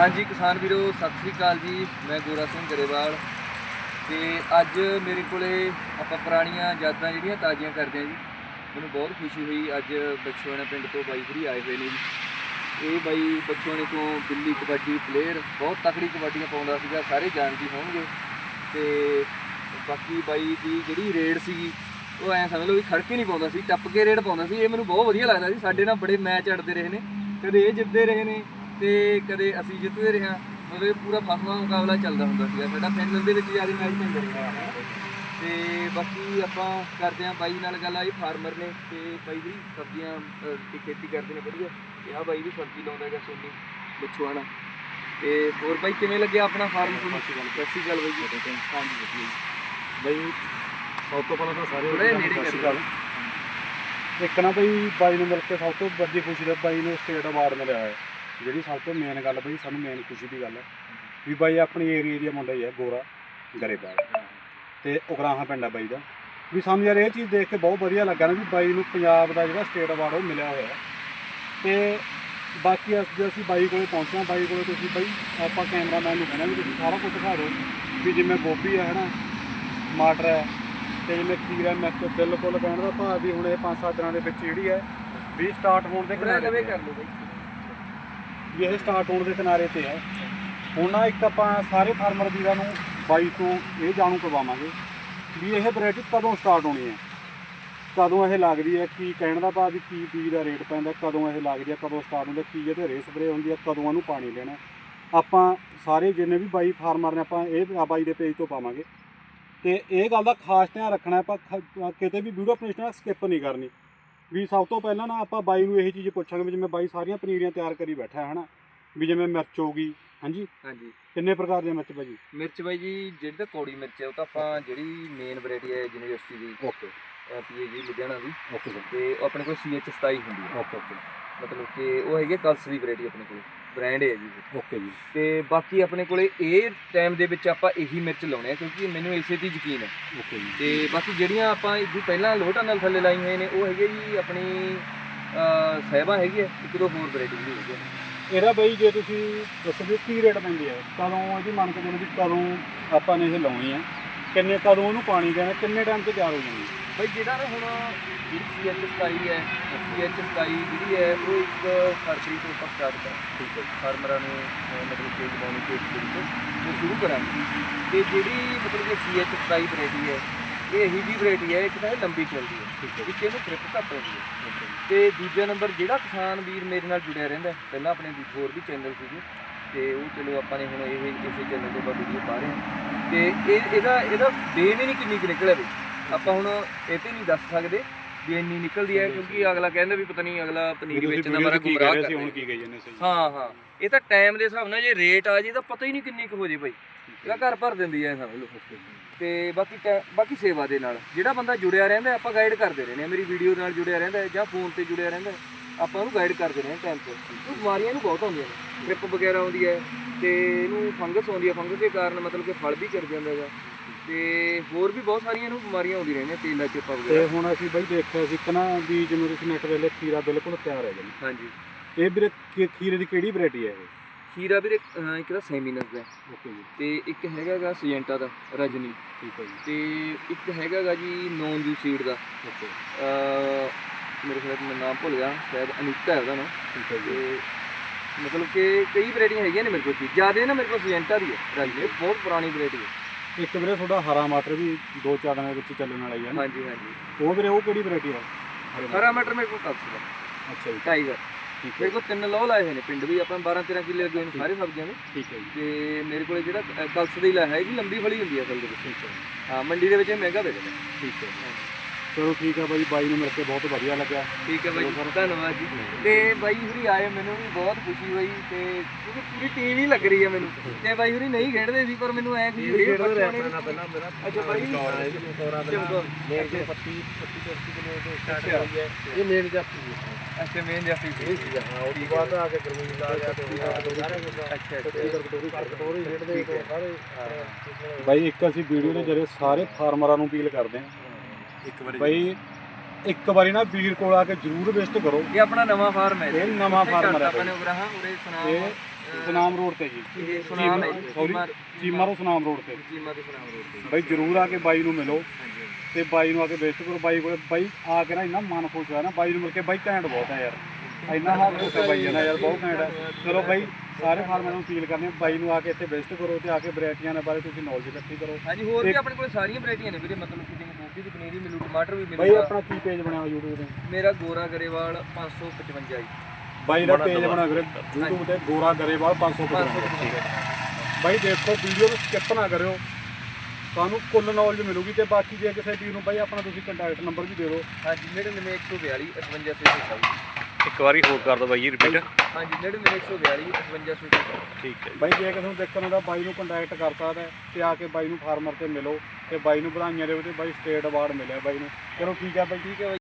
ਹਾਂਜੀ ਕਿਸਾਨ ਵੀਰੋ, ਸਤਿ ਸ੍ਰੀ ਅਕਾਲ ਜੀ। ਮੈਂ ਗੋਰਾ ਸਿੰਘ ਗਰੇਵਾਲ ਤੇ ਅੱਜ ਮੇਰੇ ਕੋਲੇ ਆਪਾਂ ਪੁਰਾਣੀਆਂ ਯਾਦਾਂ ਜਿਹੜੀਆਂ ਤਾਜ਼ੀਆਂ ਕਰਦੇ ਹਾਂ ਜੀ। ਮੈਨੂੰ ਬਹੁਤ ਖੁਸ਼ੀ ਹੋਈ ਅੱਜ ਬਚੋਣਾ ਪਿੰਡ ਤੋਂ ਬਾਈ ਫਰੀ ਆਏ ਹੋਏ ਨੇ ਜੀ। ਇਹ ਬਾਈ ਬਚੋਣੇ ਤੋਂ ਦਿੱਲੀ ਕਬੱਡੀ ਪਲੇਅਰ ਬਹੁਤ ਤਕੜੀ ਕਬੱਡੀਆਂ ਪਾਉਂਦਾ ਸੀਗਾ, ਸਾਰੇ ਜਾਣਦੇ ਹੋਣਗੇ। ਤੇ ਬਾਕੀ ਬਾਈ ਦੀ ਜਿਹੜੀ ਰੇਡ ਸੀਗੀ, ਉਹ ਐਂ ਸਮਝ ਲਓ ਵੀ ਖੜਕੇ ਨਹੀਂ ਪਾਉਂਦਾ ਸੀ, ਟੱਪ ਕੇ ਰੇਡ ਪਾਉਂਦਾ ਸੀ। ਇਹ ਮੈਨੂੰ ਬਹੁਤ ਵਧੀਆ ਲੱਗਦਾ ਸੀ, ਸਾਡੇ ਨਾਲ ਬੜੇ ਮੈਚ ਅੜਦੇ ਰਹੇ ਨੇ, ਕਦੇ ਇਹ ਜਿੱਤਦੇ ਰਹੇ ਨੇ ਤੇ ਕਦੇ ਅਸੀਂ ਜਿੱਤਦੇ ਰਹੇ ਹਾਂ ਮਤਲਬ ਇਹ ਪੂਰਾ ਫਸਵਾ ਮੁਕਾਬਲਾ ਚੱਲਦਾ ਹੁੰਦਾ ਸੀਗਾ। ਸਾਡਾ ਫਾਈਨਲ ਦੇ ਵਿੱਚ ਜ਼ਿਆਦਾ ਮੈਚ ਪੈਂਦੇ ਰਹੇ ਤੇ ਬਾਕੀ ਆਪਾਂ ਕਰਦੇ ਹਾਂ ਬਾਈ ਨਾਲ ਗੱਲ ਆਈ ਫਾਰਮਰ ਨੇ ਤੇ ਬਾਈ ਵੀ ਸਬਜ਼ੀਆਂ ਅਹ, ਦੀ ਖੇਤੀ ਕਰਦੇ ਨੇ ਵਧੀਆ। ਤੇ ਆ ਬਾਈ ਵੀ ਸਬਜ਼ੀ ਲਾਉਂਦਾ ਹੈਗਾ ਸੋਨੀ ਬਛੁਆਣਾ। ਤੇ ਹੋਰ ਬਾਈ ਕਿਵੇਂ ਲੱਗਿਆ ਆਪਣਾ ਫਾਰਮ ਤੁਹਾਨੂੰ ਸਤਿ ਸ਼੍ਰੀ ਅਕਾਲ। ਬਾਈ ਜੀ। ਹਾਂਜੀ ਵਧੀਆ ਜੀ। ਬਈ ਸਭ ਤੋਂ ਪਹਿਲਾਂ ਤਾਂ ਸਾਰੇ ਥੋੜ੍ਹਾ ਜਿਹਾ ਨੇੜੇ ਸਤਿ ਸ਼੍ਰੀ ਅਕਾਲ। ਇੱਕ ਨਾ ਬਈ ਬਾਈ ਨੂੰ ਮਿਲ ਕੇ ਸਭ ਤੋਂ ਵੱਡੀ ਖੁਸ਼ੀ ਦਾ ਬਾਈ ਨੂੰ ਸਟੇਟ ਅਵਾਰਡ ਮਿਲਿਆ ਹੈ ਜਿਹੜੀ ਸਭ ਤੋਂ ਮੇਨ ਗੱਲ ਬਈ ਸਾਨੂੰ ਮੇਨ ਖੁਸ਼ੀ ਦੀ ਗੱਲ ਹੈ ਵੀ ਬਾਈ ਆਪਣੀ ਏਰੀਆ ਦੀ ਮੁੰਡਾ ਹੀ ਹੈ ਗੋਰਾ ਗਰੇਵਾਲ ਤੇ ਉਗਰਾਹਾਂ ਪਿੰਡ ਹੈ ਬਾਈ ਦਾ ਵੀ ਸਾਨੂੰ ਯਾਰ ਇਹ ਚੀਜ਼ ਦੇਖ ਕੇ ਬਹੁਤ ਵਧੀਆ ਲੱਗਾ ਨਾ ਵੀ ਬਾਈ ਨੂੰ ਪੰਜਾਬ ਦਾ ਜਿਹੜਾ ਸਟੇਟ ਅਵਾਰਡ ਉਹ ਮਿਲਿਆ ਹੋਇਆ। ਤੇ ਬਾਕੀ ਅੱਜ ਅਸੀਂ ਬਾਈ ਕੋਲੇ ਪਹੁੰਚੇ ਹਾਂ ਬਾਈ ਕੋਲੇ ਤੁਸੀਂ ਬਾਈ ਆਪਾਂ ਕੈਮਰਾਮੈਨ ਨੂੰ ਕਹਿੰਦੇ ਵੀ ਤੁਸੀਂ ਸਾਰਾ ਕੁਝ ਦਿਖਾ ਦਿਓ ਵੀ ਜਿਵੇਂ ਗੋਭੀ ਹੈ ਹਨਾ ਟਮਾਟਰ ਹੈ ਤੇ ਜਿਵੇਂ ਖੀਰਾ ਮਿਰਚ ਬਿਲਕੁਲ ਕਹਿਣ ਦਾ ਭਾਵ ਵੀ ਹੁਣ ਇਹ 5-7 ਦਿਨਾਂ ਦੇ ਵਿੱਚ ਜਿਹੜੀ ਹੈ ਵੀ ਸਟਾਰਟ ਹੋਣ ਦੇ ਕਿਨਾਰੇ। ਕਰ ਲਓ ਬਾਈ ਵੀ ਇਹ ਸਟਾਰਟ ਹੋਣ ਦੇ ਕਿਨਾਰੇ ਤੇ ਹੈ। ਹੁਣ ਨਾ ਇੱਕ ਆਪਾਂ ਸਾਰੇ ਫਾਰਮਰ ਵੀਰਾਂ ਨੂੰ, ਬਾਈ ਤੋਂ ਇਹ ਜਾਣੂ ਕਰਵਾਵਾਂਗੇ ਵੀ ਇਹ ਵੈਰਾਈਟੀ ਕਦੋਂ ਸਟਾਰਟ ਹੋਣੀ ਹੈ। ਕਦੋਂ ਇਹ ਲੱਗਦੀ ਹੈ, ਕੀ ਕਹਿਣ ਦਾ ਭਾਵ ਵੀ ਕੀ ਬੀਜ ਦਾ ਰੇਟ ਪੈਂਦਾ, ਕਦੋਂ ਇਹ ਲੱਗਦੀ ਹੈ, ਕਦੋਂ ਸਟਾਰਟ ਹੁੰਦਾ ਕੀ ਇਹਦੇ ਰੇ ਸਪਰੇ ਹੁੰਦੀ ਹੈ, ਕਦੋਂ ਇਹਨੂੰ ਪਾਣੀ ਦੇਣਾ ਆਪਾਂ ਸਾਰੇ ਜਿੰਨੇ ਵੀ ਬਾਈ ਫਾਰਮਰ ਨੇ, ਆਪਾਂ ਇਹ ਬਾਈ ਦੇ ਪੇਜ ਤੋਂ ਪਾਵਾਂਗੇ। ਤੇ ਇਹ ਗੱਲ ਦਾ ਖਾਸ ਧਿਆਨ ਰੱਖਣਾ ਆਪਾਂ ਖ- ਕਿਤੇ ਵੀ ਵੀਡੀਓ ਆਪਣੀ ਨਾਲ ਸਕਿਪ ਨਹੀਂ ਕਰਨੀ। ਵੀ ਸਭ ਤੋਂ ਪਹਿਲਾਂ ਨਾ ਆਪਾਂ ਬਾਈ ਨੂੰ ਇਹ ਚੀਜ਼ ਪੁੱਛਾਂਗੇ ਵੀ ਜਿਵੇਂ ਬਾਈ ਸਾਰੀਆਂ ਪਨੀਰੀਆਂ ਤਿਆਰ ਕਰੀ ਬੈਠਾ ਹੈ ਹਨਾ ਵੀ ਜਿਵੇਂ ਮਿਰਚ ਹੋ ਗਈ ਹਾਂਜੀ? ਹਾਂਜੀ। ਕਿੰਨੇ ਪ੍ਰਕਾਰ ਦੀਆਂ ਮਿਰਚ ਭਾਜੀ ਮਿਰਚ ਬਾਈ ਜੀ ਜਿਹੜੀ ਤਾਂ ਕੌੜੀ ਮਿਰਚ ਹੈ ਉਹ ਤਾਂ ਆਪਾਂ ਜਿਹੜੀ ਮੇਨ ਵੈਰਾਈਟੀ ਹੈ ਯੂਨੀਵਰਸਿਟੀ ਦੀ ਓਕੇ ਪੀਏਜੀ ਲੁਧਿਆਣਾ ਦੀ। ਓਕੇ ਤੇ ਆਪਣੇ ਕੋਲ CH 27 ਹੁੰਦੀ ਹੈ। ਓਕੇ ਓਕੇ ਮਤਲਬ ਕਿ ਉਹ ਹੈਗੀ ਕਲਸ ਦੀ ਵੈਰਾਈਟੀ ਆਪਣੇ ਕੋਲ ਬ੍ਰਾਂਡ ਹੈ ਜੀ ਇਹ। ਓਕੇ ਜੀ। ਤੇ ਬਾਕੀ ਆਪਣੇ ਕੋਲੇ ਇਹ ਟਾਈਮ ਦੇ ਵਿੱਚ ਆਪਾਂ ਇਹੀ ਮਿਰਚ ਲਾਉਣੇ ਆ ਕਿਉਂਕਿ ਮੈਨੂੰ ਇਸੇ ਤੇ ਯਕੀਨ ਹੈ ਓਕੇ ਜੀ। ਤੇ ਬਾਕੀ ਜਿਹੜੀਆਂ ਆਪਾਂ ਇਦੋਂ ਪਹਿਲਾਂ ਲੋਟਾ ਨਾਲ ਥੱਲੇ ਲਾਈ ਹੋਏ ਨੇ ਉਹ ਹੈਗੇ ਜੀ ਆਪਣੀ ਸਹਿਬਾ ਹੈਗੀ ਹੈ ਇੱਕ ਦੋ ਹੋਰ ਵੈਰਾਈਟੀ ਵੀ ਹੈਗੀ ਹੈ ਇਹਦਾ ਬਾਈ ਜੇ ਤੁਸੀਂ ਦੱਸੋ ਕੀ ਰੇਟ ਪੈਂਦੀ ਹੈ ਕਦੋਂ ਇਹਦੀ ਮੰਨ ਕੇ ਚੱਲੋ ਵੀ ਕਦੋਂ ਆਪਾਂ ਨੇ ਇਹ ਲਾਉਣੀ ਹੈ ਕਿੰਨੇ ਕਦੋਂ ਉਹਨੂੰ ਪਾਣੀ ਦੇਣਾ ਕਿੰਨੇ ਟਾਈਮ ਤੇ ਤਿਆਰ ਹੋ ਜਾਣੀ ਹੈ ਬਈ ਜਿਹੜਾ ਨਾ ਹੁਣ ਜਿਹੜੀ CH 27 ਹੈ CH 27 ਜਿਹੜੀ ਹੈ ਉਹ ਇੱਕ ਫਰਵਰੀ ਤੋਂ ਆਪਾਂ ਸਟਾਰਟ ਕਰਾਂ ਠੀਕ ਹੈ ਫਾਰਮਰਾਂ ਨੂੰ ਅਹ, ਮਤਲਬ ਕਿ ਲਗਾਉਣੀ ਤੇ ਇੱਕ ਤਰੀਕ ਤੋਂ ਉਹ ਸ਼ੁਰੂ ਕਰਾਂਗੇ। ਤੇ ਜਿਹੜੀ ਮਤਲਬ ਕਿ CH 27 ਵੈਰਾਈਟੀ ਹੈ ਇਹ ਇਹੀ ਜੀ ਵੈਰਾਈਟੀ ਹੈ ਇੱਕ ਤਾਂ ਇਹ ਲੰਬੀ ਚੱਲਦੀ ਹੈ ਠੀਕ ਹੈ ਇੱਕ ਇਹਨੂੰ ਟ੍ਰਿਪ ਘੱਟ ਹੁੰਦੀ ਹੈ। ਤੇ ਦੂਜਾ ਨੰਬਰ ਜਿਹੜਾ ਕਿਸਾਨ ਵੀਰ ਮੇਰੇ ਨਾਲ ਜੁੜਿਆ ਰਹਿੰਦਾ ਹੈ, ਪਹਿਲਾਂ ਆਪਣੇ ਵੀ ਹੋਰ ਵੀ ਚੈਨਲ ਸੀਗੇ ਤੇ ਉਹ ਚਲੋ ਆਪਾਂ ਨੇ ਹੁਣ ਇਹ ਇਸੇ ਚੈਨਲ ਤੋਂ ਬਾਅਦ ਵੀਡੀਓ ਪਾ ਰਹੇ ਹਾਂ। ਤੇ ਇਹ ਇਹਦਾ ਇਹਦਾ ਬੇਨ ਹੀ ਨਹੀਂ ਕਿੰਨੀ ਕੁ ਨਿਕਲਿਆ ਵੀ। ਆਪਾਂ ਹੁਣ ਇਹ ਤੇ ਨਹੀਂ ਦੱਸ ਸਕਦੇ ਵੀ ਇੰਨੀ ਨਿਕਲਦੀ ਹੈ ਕਿਉਂਕਿ ਅਗਲਾ ਕਹਿੰਦਾ ਵੀ ਪਤਾ ਨਹੀਂ ਅਗਲਾ ਪਨੀਰ ਵੇਚਣ ਦਾ ਮਾਰਾ ਗੁੰਮਰਾਹ ਕਰ ਹੁਣ ਕੀ ਸਹੀ। ਹਾਂ ਹਾਂ। ਇਹ ਤਾਂ ਟਾਈਮ ਦੇ ਹਿਸਾਬ ਨਾਲ ਜੇ ਰੇਟ ਆ ਜੇ ਤਾਂ ਪਤਾ ਹੀ ਨਹੀਂ ਕਿੰਨੀ ਕੁ ਹੋ ਜੇ ਭਾਈ। ਇਹਦਾ ਘਰ ਭਰ ਦਿੰਦੀ ਐ ਸਮਝ ਲਓ ਤੇ ਬਾਕੀ ਬਾਕੀ ਸੇਵਾ ਦੇ ਨਾਲ। ਜਿਹੜਾ ਬੰਦਾ ਜੁੜਿਆ ਰਹਿੰਦਾ ਆਪਾਂ ਗਾਈਡ ਕਰਦੇ ਰਹਿੰਦੇ ਆ। ਮੇਰੀ ਵੀਡੀਓ ਨਾਲ ਜੁੜਿਆ ਰਹਿੰਦਾ ਹੈ ਜਾਂ ਫੋਨ ਤੇ ਜੁੜਿਆ ਰਹਿੰਦਾ ਹੈ, ਆਪਾਂ ਉਹਨੂੰ ਗਾਈਡ ਕਰਦੇ ਰਹਿੰਦੇ ਟਾਈਮ ਤੇ। ਉਹ ਬਿਮਾਰੀਆਂ ਨੂੰ ਬਹੁਤ ਆਉਂਦੀਆਂ ਨੇ। ਟ੍ਰਿਪ ਵਗੈਰਾ ਆਉਂਦੀ ਹੈ ਤੇ ਇਹਨੂੰ ਫੰਗਸ ਆਉਂਦੀ ਹੈ। ਫੰਗਸ ਦੇ ਕਾਰਨ ਮਤਲਬ ਕਿ ਫਲ ਵੀ ਕਰ ਜਾਂਦਾ ਹੈਗਾ। ਤੇ ਹੋਰ ਵੀ ਬਹੁਤ ਸਾਰੀਆਂ ਨੂੰ ਬਿਮਾਰੀਆਂ ਆਉਂਦੀਆਂ ਰਹਿੰਦੀਆਂ ਤੇਲਾ ਚਿੱਪਾ ਤੇ ਵਗੈਰਾ। ਹੁਣ ਅਸੀਂ ਬਾਈ ਦੇਖਿਆ ਸੀ ਕਿ ਨਾ ਵੀ ਜਿਵੇਂ ਤੁਸੀਂ ਨੈਟ ਵੇਲੇ ਖੀਰਾ ਬਿਲਕੁਲ ਤਿਆਰ ਹੈ ਜੀ। ਹਾਂਜੀ। ਇਹ ਵੀਰੇ ਖੀਰੇ ਦੀ ਕਿਹੜੀ ਵੈਰਾਈਟੀ ਹੈ ਇਹ? ਖੀਰਾ ਵੀਰੇ ਅਹ ਇੱਕ ਤਾਂ ਸੈਮੀਨਸ ਦਾ ਹੈ, ਓਕੇ ਜੀ। ਤੇ ਇੱਕ ਹੈਗਾਗਾ ਸੀਜੈਂਟਾ ਦਾ ਰਜਨੀ। ਠੀਕ ਹੈ ਜੀ। ਤੇ ਇੱਕ ਹੈਗਾਗਾ ਜੀ ਨੌਨ ਜੂ ਸੀਡ ਦਾ। ਓਕੇ। ਅਹ ਮੇਰੇ ਖਿਆਲ ਮੈਂ ਨਾਮ ਭੁੱਲ ਗਿਆ ਸ਼ਾਇਦ ਅਨੀਤਾ ਹੈ ਉਹਦਾ ਨਾਮ। ਠੀਕ ਹੈ ਜੀ। ਤੇ ਮਤਲਬ ਕਿ ਕਈ ਵੈਰਾਈਟੀਆਂ ਹੈਗੀਆਂ ਨੇ ਮੇਰੇ ਕੋਲ। ਜ਼ਿਆਦਾ ਨਾ ਮੇਰੇ ਕੋਲ ਸੀਜੈਂਟਾ ਦੀ ਹੈ ਰਾਜੀ ਇਹ ਬਹੁਤ ਪੁਰਾਣੀ ਵੈਰਾਈਟੀ ਹੈ। ਇੱਕ ਵੀਰੇ ਤੁਹਾਡਾ ਹਰਾ ਮਟਰ ਵੀ ਦੋ ਚਾਰ ਦਿਨਾਂ ਦੇ ਵਿੱਚ ਚੱਲਣ ਵਾਲਾ ਹੀ ਹੈ ਨਾ। ਹਾਂਜੀ ਹਾਂਜੀ। ਉਹ ਵੀਰੇ ਉਹ ਕਿਹੜੀ ਵੈਰਾਈਟੀ ਹੈ ਹਰੇ ਮਟਰ। ਹਰਾ ਮਟਰ ਮੇਰੇ ਕੋਲ ਕਪਸ ਦਾ ਅੱਛਾ ਜੀ। ਟਾਈਗਰ ਠੀਕ ਹੈ। ਮੇਰੇ ਕੋਲ ਤਿੰਨ ਲੋਹ ਲਾਏ ਹੋਏ ਨੇ ਪਿੰਡ ਵੀ ਆਪਾਂ 12 13 ਕਿੱਲੇ ਲੱਗੇ ਹੋਏ ਨੇ ਸਾਰੇ ਸਬਜ਼ੀਆਂ ਦੇ। ਠੀਕ ਹੈ ਜੀ। ਤੇ ਮੇਰੇ ਕੋਲੇ ਜਿਹੜਾ ਅ, ਕਲਸ ਦਾ ਹੀ ਲਾਇਆ ਹੈ ਇਹਦੀ ਲੰਬੀ ਫਲੀ ਹੁੰਦੀ ਹੈ ਅਸਲ ਦੇ ਵਿੱਚ। ਠੀਕ ਹੈ। ਹਾਂ ਮੰਡੀ ਦੇ ਵਿੱਚ ਇਹ ਮਹਿੰਗਾ ਵਿਕਦਾ ਠੀਕ ਹੈ। ਚਲੋ ਠੀਕ ਹੈ ਬਾਈ ਬਾਈ ਨੂੰ ਮਿਲ ਕੇ ਬਹੁਤ ਵਧੀਆ ਲੱਗਿਆ। ਠੀਕ ਹੈ ਬਾਈ ਧੰਨਵਾਦ ਜੀ। ਤੇ ਬਾਈ ਹੁਰੀ ਆਏ ਮੈਨੂੰ ਵੀ ਬਹੁਤ ਖੁਸ਼ੀ ਹੋਈ ਤੇ ਕਿਉਂਕਿ ਪੂਰੀ ਟੀਮ ਹੀ ਲੱਗ ਰਹੀ ਹੈ ਮੈਨੂੰ। ਤੇ ਬਾਈ ਹੁਰੀ ਨਹੀਂ ਖੇਡਦੇ ਸੀ ਪਰ ਮੈਨੂੰ ਐ ਖੁਸ਼ੀ ਹੋਈ ਬੱਚਿਆਂ ਨੇ ਪਹਿਲਾਂ ਮੇਰਾ ਅੱਛਾ ਬਾਈ ਚਮਕੌਰ। ਮੇਰ ਦੇ 25 25 30 ਕਿਲੋ ਤੋਂ ਸਟਾਰਟ ਅੱਛਾ। ਹੋਈ ਹੈ ਇਹ ਮੇਨ ਜਾਫੀ ਅੱਛਾ ਮੇਨ ਜਾਫੀ ਸੀ ਹਾਂ ਤੋਂ ਬਾਅਦ ਆ ਕੇ ਗਰਮੀਨ ਆ ਗਿਆ ਤੇ ਸਾਰੇ ਅੱਛਾ ਖੇਡਦੇ ਤੋਂ ਸਾਰੇ ਬਾਈ ਇੱਕ ਅਸੀਂ ਵੀਡੀਓ ਦੇ ਜਰੇ ਸਾਰੇ ਫਾਰਮਰਾਂ ਨੂੰ ਅਪੀਲ ਕਰਦੇ ਹਾਂ। ਇੱਕ ਵਾਰੀ ਬਾਈ ਇੱਕ ਵਾਰੀ ਨਾ ਵੀਰ ਕੋਲ ਆ ਕੇ ਜਰੂਰ ਵਿਜ਼ਿਟ ਕਰੋ। ਇਹ ਆਪਣਾ ਨਵਾਂ ਫਾਰਮ ਹੈ ਇਹ ਨਵਾਂ ਕਰਤਾ ਹੈ ਆਪਾਂ ਨੇ ਉਗਰਾ ਹਾਂ ਉਰੇ ਸੁਨਾਮ ਇਹ ਸੁਨਾਮ ਰੋਡ ਤੇ ਜੀ। ਇਹ ਸੁਨਾਮ ਹੈ ਸੌਰੀ ਚੀਮਾ ਤੋਂ ਸੁਨਾਮ ਰੋਡ ਤੇ। ਚੀਮਾ ਤੋਂ ਸੁਨਾਮ ਰੋਡ ਤੇ। ਬਾਈ ਜਰੂਰ ਆ ਕੇ ਬਾਈ ਨੂੰ ਮਿਲੋ। ਹਾਂਜੀ ਤੇ ਬਾਈ ਨੂੰ ਆ ਕੇ ਵਿਜ਼ਿਟ ਕਰੋ। ਬਾਈ ਕੋਲੇ ਬਾਈ ਆ ਕੇ ਨਾ ਇੰਨਾ ਮਨ ਖੁਸ਼ ਹੋਇਆ ਨਾ ਬਾਈ ਨੂੰ ਮਿਲ ਕੇ। ਬਾਈ ਘੈਂਟ ਬਹੁਤ ਹੈ ਯਾਰ। ਇੰਨਾ ਹਾਲ ਹੋਇਆ ਬਾਈ ਹੈ ਨਾ ਯਾਰ ਬਹੁਤ ਘੈਂਟ ਹੈ। ਚਲੋ ਬਾਈ ਸਾਰੇ ਫਾਰਮਰਾਂ ਨੂੰ ਅਪੀਲ ਕਰਨੇ ਬਾਈ ਨੂੰ ਆ ਕੇ ਇੱਥੇ ਵਿਜ਼ਿਟ ਕਰੋ ਤੇ ਆ ਕੇ ਵੈਰਾਈਟੀਆਂ ਦੇ ਬਾਰੇ ਤੁਸੀਂ ਨੌਲੇਜ ਇਕੱਠੀ ਕਰੋ। ਹਾਂਜੀ ਹੋਰ ਵੀ ਆਪਣੇ ਕੋਲ ਸਾਰੀਆਂ ਵੈਰਾਈਟੀਆਂ ਨੇ ਵੀਰੇ ਮਤਲਬ ਕਿ ਜਿਵੇਂ ਗੋਭੀ ਦੀ ਪਨੀਰੀ ਮਿਲੂ ਟਮਾਟਰ ਵੀ ਬਾਈ ਮਿਲੂਗਾ ਆਪਣਾ ਕੀ ਪੇਜ ਬਣਿਆ ਹੋਇਆ YouTube ਤੇ? ਮੇਰਾ ਗੋਰਾ ਗਰੇਵਾਲ 555 ਜੀ। ਬਾਈ ਦਾ ਪੇਜ ਬਣਾ ਵੀਰੇ YouTube ਤੇ ਗੋਰਾ ਗਰੇਵਾਲ 555 555 ਬਾਈ ਦੇਖੋ ਵੀਡੀਓ ਨੂੰ ਸਕਿਪ ਨਾ ਕਰਿਓ। ਤੁਹਾਨੂੰ ਕੁੱਲ ਨੌਲੇਜ ਮਿਲੂਗੀ ਤੇ ਬਾਕੀ ਜੇ ਕਿਸੇ ਵੀਰ ਨੂੰ ਬਾਈ ਆਪਣਾ ਤੁਸੀਂ ਕੰਟੈਕਟ ਨੰਬਰ ਵੀ ਦੇ ਦਿਓ। ਹਾਂਜੀ 99 142 55 ਇੱਕ ਵਾਰੀ ਹੋਰ ਕਰ ਦੋ ਬਾਈ ਜੀ ਰਿਪੀਟ ਹਾਂਜੀ 99 142 55 ਠੀਕ ਹੈ ਬਾਈ ਜੇ ਕਿਸੇ ਨੂੰ ਦੇਖਣ ਦਾ ਬਾਈ ਨੂੰ ਕੰਟੈਕਟ ਕਰ ਸਕਦਾ ਹੈ ਤੇ ਆ ਕੇ ਬਾਈ ਨੂੰ ਫਾਰਮਰ ਤੇ ਮਿਲੋ ਤੇ ਬਾਈ ਨੂੰ ਵਧਾਈਆਂ ਦਿਓ ਤੇ ਬਾਈ ਸਟੇਟ ਅਵਾਰਡ ਮਿਲਿਆ ਬਾਈ ਨੂੰ। ਚਲੋ ਠੀਕ ਹੈ ਬਾਈ ਠੀਕ ਹੈ ਬਾਈ।